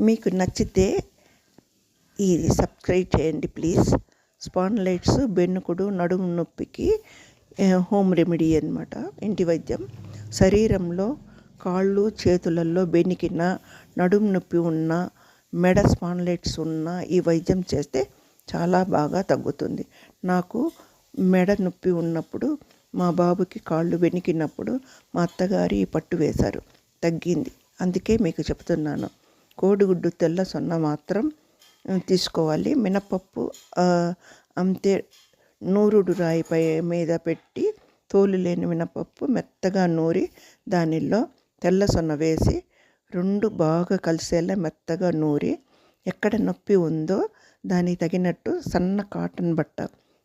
మీకు నచ్చితే ఇది సబ్స్క్రైబ్ చేయండి ప్లీజ్. స్పాన్లైట్స్ బెన్నుకుడు నడుము నొప్పికి హోమ్ రెమెడీ అనమాట ఇంటి వైద్యం. శరీరంలో కాళ్ళు చేతులలో బెనికిన నడుము నొప్పి ఉన్న మెడ స్పాన్లైట్స్ ఉన్న ఈ వైద్యం చేస్తే చాలా బాగా తగ్గుతుంది. నాకు మెడ నొప్పి ఉన్నప్పుడు మా బాబుకి కాళ్ళు వెనికినప్పుడు మా అత్తగారి ఈ పట్టు వేశారు. తగ్గింది. అందుకే మీకు చెప్తున్నాను. కోడిగుడ్డు తెల్ల సొన్న మాత్రం తీసుకోవాలి. మినపప్పు అంతే నూరుడు రాయిపై మీద పెట్టి తోలు లేని మినపప్పు మెత్తగా నూరి దానిలో తెల్ల సొన్న వేసి రెండు బాగా కలిసేలా మెత్తగా నూరి ఎక్కడ నొప్పి ఉందో దానికి తగినట్టు సన్న కాటన్ బట్ట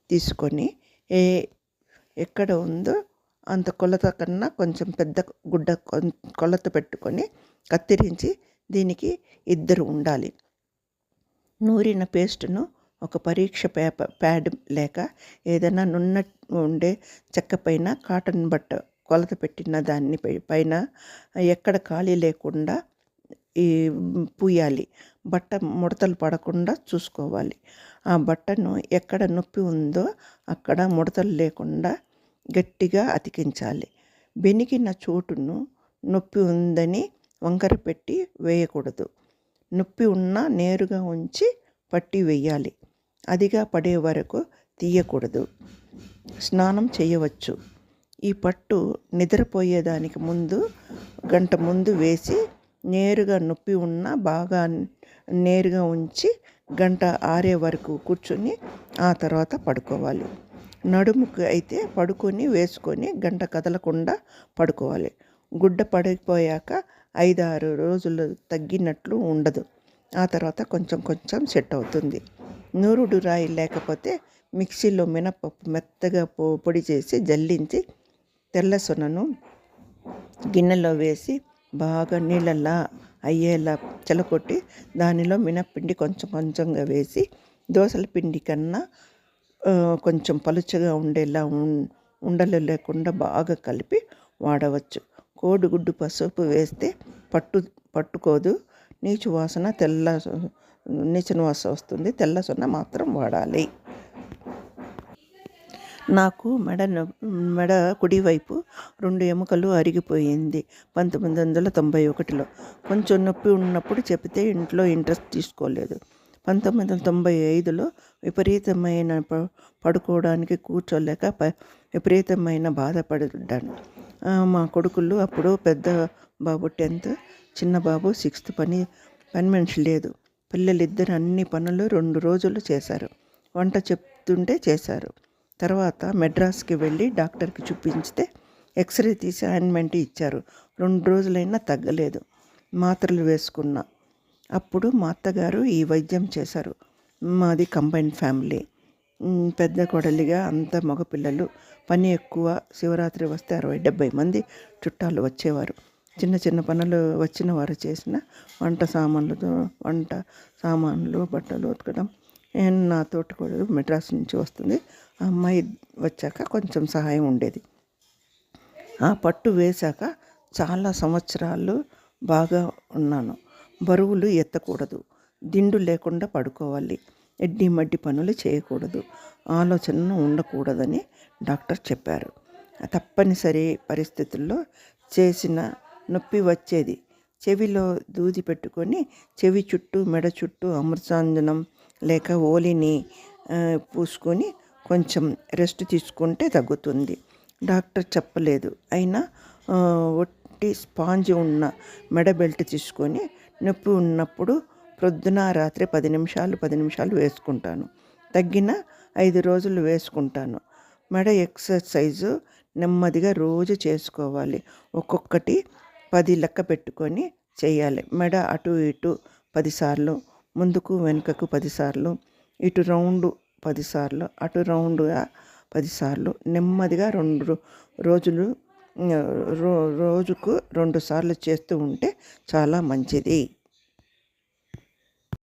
తీసుకొని ఏ ఎక్కడ ఉందో అంత కొలత కన్నా కొంచెం పెద్ద గుడ్డ కొలత పెట్టుకొని కత్తిరించి దీనికి ఇద్దరు ఉండాలి. నూరిన పేస్టును ఒక పరీక్ష పేపర్ ప్యాడ్ లేక ఏదైనా నున్న ఉండే చెక్క పైన కాటన్ బట్ట కొలత పెట్టిన దాన్ని పైన ఎక్కడ ఖాళీ లేకుండా ఈ పూయాలి. బట్ట ముడతలు పడకుండా చూసుకోవాలి. ఆ బట్టను ఎక్కడ నొప్పి ఉందో అక్కడ ముడతలు లేకుండా గట్టిగా అతికించాలి. బెనికిన చోటును నొప్పి ఉందని వంకర పెట్టి వేయకూడదు. నొప్పి ఉన్నా నేరుగా ఉంచి పట్టి వేయాలి. అదిగా పడే వరకు తీయకూడదు. స్నానం చేయవచ్చు. ఈ పట్టు నిద్రపోయేదానికి ముందు గంట ముందు వేసి నేరుగా నొప్పి ఉన్న బాగా నేరుగా ఉంచి గంట ఆరే వరకు కూర్చొని ఆ తర్వాత పడుకోవాలి. నడుముకు అయితే పడుకొని వేసుకొని గంట కదలకుండా పడుకోవాలి. గుడ్డ పడిపోయాక ఐదారు రోజులు తగ్గినట్లు ఉండదు. ఆ తర్వాత కొంచెం కొంచెం సెట్ అవుతుంది. నూరుడు రాయి లేకపోతే మిక్సీలో మినపప్పు మెత్తగా పొడి చేసి జల్లించి తెల్ల సొనను గిన్నెలో వేసి బాగా నీళ్ళల్లా అయ్యేలా చెలకొట్టి దానిలో మినప్పిండి కొంచెం కొంచెంగా వేసి దోసల పిండి కన్నా కొంచెం పలుచగా ఉండేలా ఉండలు లేకుండా బాగా కలిపి వాడవచ్చు. కోడిగుడ్డు పసుపు వేస్తే పట్టు పట్టుకోదు. నీచు వాసన తెల్ల నీచన వాసన వస్తుంది. తెల్ల సొన్న మాత్రం వాడాలి. నాకు మెడ మెడ కుడివైపు రెండు ఎముకలు అరిగిపోయింది. పంతొమ్మిది వందల తొంభై ఒకటిలో. కొంచెం నొప్పి ఉన్నప్పుడు చెబితే ఇంట్లో ఇంట్రెస్ట్ తీసుకోలేదు. పంతొమ్మిది వందల తొంభై ఐదులో విపరీతమైన పడుకోవడానికి కూర్చోలేక విపరీతమైన బాధపడుతుంటాను మా కొడుకులు అప్పుడు పెద్ద బాబు టెన్త్ చిన్న బాబు సిక్స్త్ పని పని మనిషి లేదు. పిల్లలిద్దరు అన్ని పనులు రెండు రోజులు చేశారు. వంట చెప్తుంటే చేశారు. తర్వాత మెడ్రాస్కి వెళ్ళి డాక్టర్కి చూపించితే ఎక్స్రే తీసి ఆయింట్మెంట్ ఇచ్చారు. రెండు రోజులైనా తగ్గలేదు. మాత్రలు వేసుకున్నా. అప్పుడు మా అత్తగారు ఈ వైద్యం చేశారు. మాది కంబైన్ ఫ్యామిలీ. పెద్ద కొడలిగా అంత మగపిల్లలు పని ఎక్కువ శివరాత్రి వస్తే అరవై డెబ్బై మంది చుట్టాలు వచ్చేవారు. చిన్న చిన్న పనులు వచ్చిన వారు చేసిన వంట సామాన్లు వంట సామాన్లు బట్టలు ఉతకడం నా తోటకూడదు మెడ్రాస్ నుంచి వస్తుంది. ఆ అమ్మాయి వచ్చాక కొంచెం సహాయం ఉండేది. ఆ పట్టు వేశాక చాలా సంవత్సరాలు బాగా ఉన్నాను. బరువులు ఎత్తకూడదు. దిండు లేకుండా పడుకోవాలి. ఎడ్డి మడ్డి పనులు చేయకూడదు. ఆలోచనను ఉండకూడదని డాక్టర్ చెప్పారు. తప్పనిసరి పరిస్థితుల్లో చేసిన నొప్పి వచ్చేది. చెవిలో దూది పెట్టుకొని చెవి చుట్టూ మెడ చుట్టూ అమృతాంజనం లేక ఓలిని పూసుకొని కొంచెం రెస్ట్ తీసుకుంటే తగ్గుతుంది. డాక్టర్ చెప్పలేదు. అయినా ఒట్టి స్పాంజ్ ఉన్న మెడ బెల్ట్ తీసుకొని నొప్పి ఉన్నప్పుడు ప్రొద్దున రాత్రి పది నిమిషాలు పది నిమిషాలు వేసుకుంటాను. తగ్గిన ఐదు రోజులు వేసుకుంటాను. మెడ ఎక్సర్సైజు నెమ్మదిగా రోజు చేసుకోవాలి. ఒక్కొక్కటి పది లెక్క పెట్టుకొని చేయాలి. మెడ అటు ఇటు పదిసార్లు ముందుకు వెనుకకు పదిసార్లు ఇటు రౌండ్ పదిసార్లు అటు రౌండ్గా పదిసార్లు నెమ్మదిగా రెండు రోజులు రోజుకు రెండు సార్లు చేస్తూ ఉంటే చాలా మంచిది.